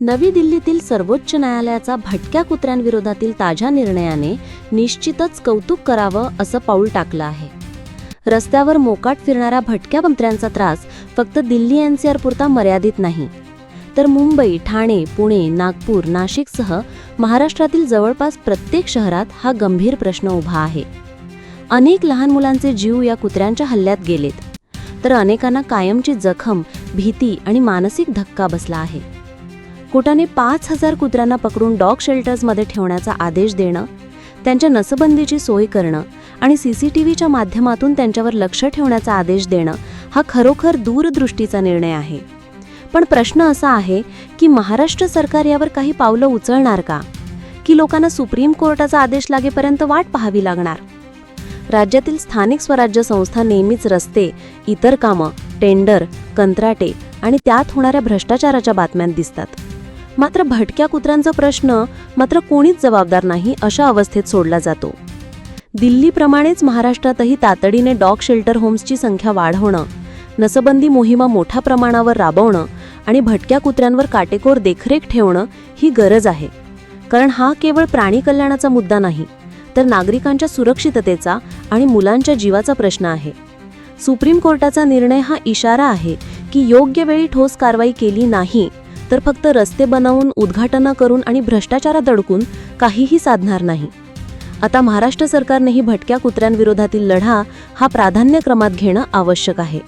नवी दिल्लीतील सर्वोच्च न्यायालयाचा भटक्या कुत्र्यांविरोधातील ताज्या निर्णयाने निश्चितच कौतुक करावं असं पाऊल टाकलं आहे. रस्त्यावर मोकाट फिरणाऱ्या भटक्या कुत्र्यांचा त्रास फक्त दिल्ली एनसीआर पुरता मर्यादित नाही. तर मुंबई ठाणे पुणे नागपूर नाशिकसह महाराष्ट्रातील जवळपास प्रत्येक शहरात हा गंभीर प्रश्न उभा आहे. अनेक लहान मुलांचे जीव या कुत्र्यांच्या हल्ल्यात गेलेत. तर अनेकांना कायमची जखम भीती आणि मानसिक धक्का बसला आहे. कोर्टाने पाच हजार कुत्र्यांना पकडून डॉग शेल्टर्समध्ये ठेवण्याचा आदेश देणं त्यांच्या नसबंदीची सोय करणं आणि सी सी टी व्हीच्या माध्यमातून त्यांच्यावर लक्ष ठेवण्याचा आदेश देणं हा खरोखर दूरदृष्टीचा निर्णय आहे. पण प्रश्न असा आहे की महाराष्ट्र सरकार यावर काही पावलं उचलणार का? की लोकांना सुप्रीम कोर्टाचा आदेश लागेपर्यंत वाट पाहावी लागणार? राज्यातील स्थानिक स्वराज्य संस्था नेहमीच रस्ते इतर कामं टेंडर कंत्राटे आणि त्यात होणाऱ्या भ्रष्टाचाराच्या बातम्यात दिसतात. मात्र भटक्या कुत्र्यांचा प्रश्न मात्र कोणीच जबाबदार नाही अशा अवस्थेत सोडला जातो. दिल्लीप्रमाणेच महाराष्ट्रातही तातडीने डॉग शेल्टर होम्सची संख्या वाढवणं नसबंदी मोहिमा मोठ्या प्रमाणावर राबवणं आणि भटक्या कुत्र्यांवर काटेकोर देखरेख ठेवणं ही गरज आहे. कारण हा केवळ प्राणी कल्याणाचा मुद्दा नाही तर नागरिकांच्या सुरक्षिततेचा आणि मुलांच्या जीवाचा प्रश्न आहे. सुप्रीम कोर्टाचा निर्णय हा इशारा आहे की योग्य वेळी ठोस कारवाई केली नाही तर फक्त रस्ते बनवून उद्घाटनं करून आणि भ्रष्टाचारात अडकून काहीही साधणार नाही. आता महाराष्ट्र सरकारनेही भटक्या कुत्र्यांविरोधातील लढा हा प्राधान्यक्रमात घेणं आवश्यक आहे.